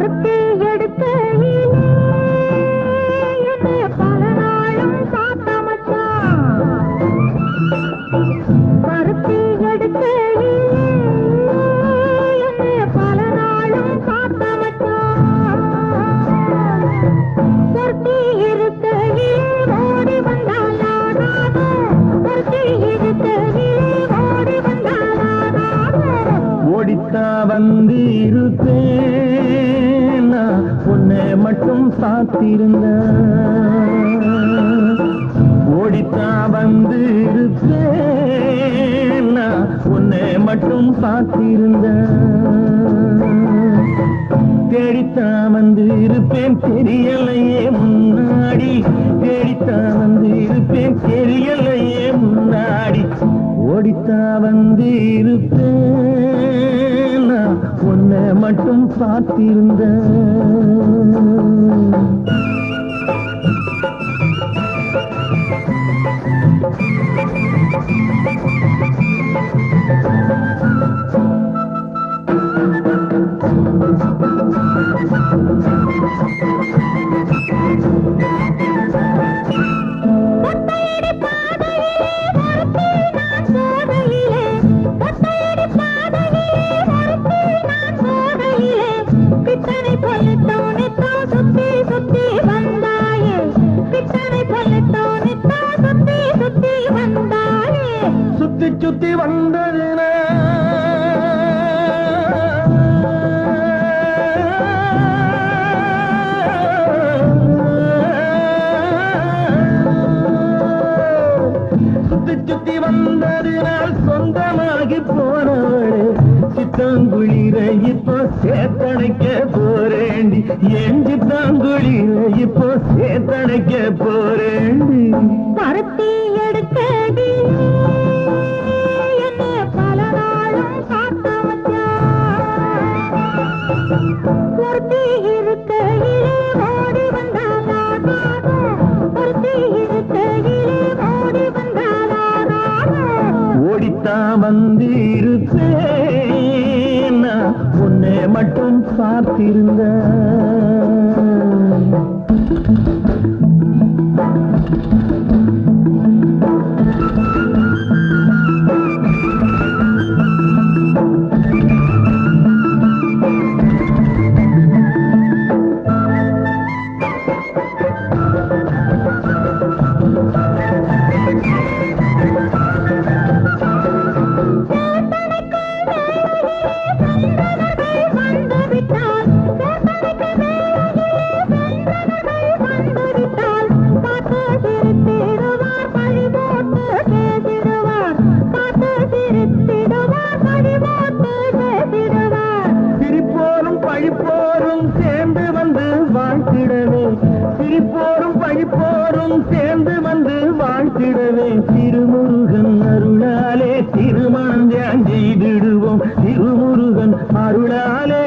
பருத்தி எடுக்கையிலே பல நாளும் பருத்தி பல நாளும் பொருத்தி ஓடி பொருத்தி ஓடி ஓடித்தா வந்து இருப்பேன் பார்த்திருந்த ஓடித்தா வந்து இருப்பேன். நான் உன்னை மட்டும் பார்த்திருந்த தேடித்தான் வந்து இருப்பேன் தெரியலையே முன்னாடி. தேடித்தான் வந்து இருப்பேன் தெரியலையே முன்னாடி. ஓடித்தான் வந்து இருப்பேன். உன்னை மட்டும் பார்த்திருந்த சுத்தி சுத்தி சுத்தி சுத்தி வந்ததினால் சொந்தமாகி போனவளே சித்தாங்குளிர இப்போ சேத்தனைக்க போறேண்டி. என் சித்தாங்குளிர இப்போ சேத்தனைக்க போறேண்டி. வந்திருப்பேன்? உன்னை மட்டும் பார்த்திருந்தேன். பழிப்போரும் சேர்ந்து வந்து வாழ்த்திடவே திருமுருகன் அருளாலே திருமணம் தியான் செய்திடுவோம். திருமுருகன் அருளாலே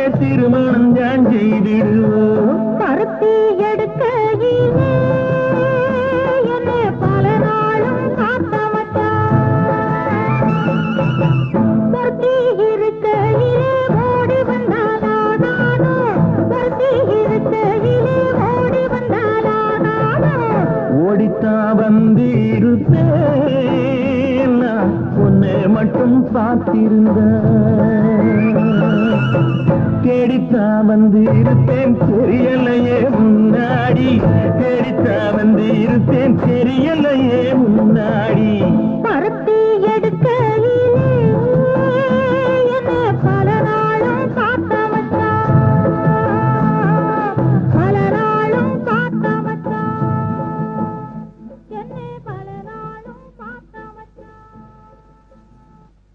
மட்டும் பார்த்திருந்த தேடித்தான் வந்து இருப்பேன் தெரியலையே முன்னாடி. தேடித்தான் வந்து இருப்பேன் தெரியலையே முன்னாடி.